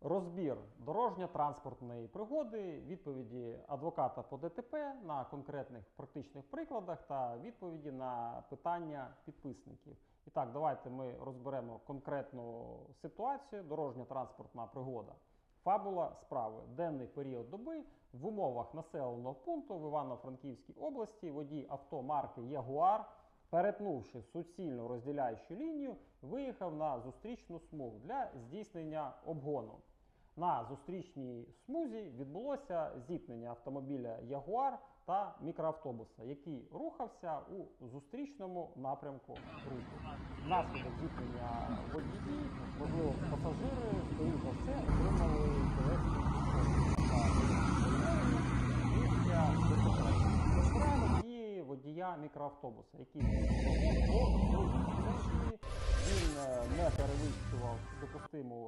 Розбір дорожньо-транспортної пригоди, відповіді адвоката по ДТП на конкретних практичних прикладах та відповіді на питання підписників. І так, давайте ми розберемо конкретну ситуацію. Дорожньо-транспортна пригода. Фабула справи. Денний період доби в умовах населеного пункту в Івано-Франківській області водій авто марки Ягуар, перетнувши суцільно розділяючу лінію, виїхав на зустрічну смугу для здійснення обгону. На зустрічній смузі відбулося зіткнення автомобіля Ягуар та мікроавтобуса, який рухався у зустрічному напрямку руху. Внаслідок зіткнення водії, водія мікроавтобуса, який. Він е, не перевищував допустиму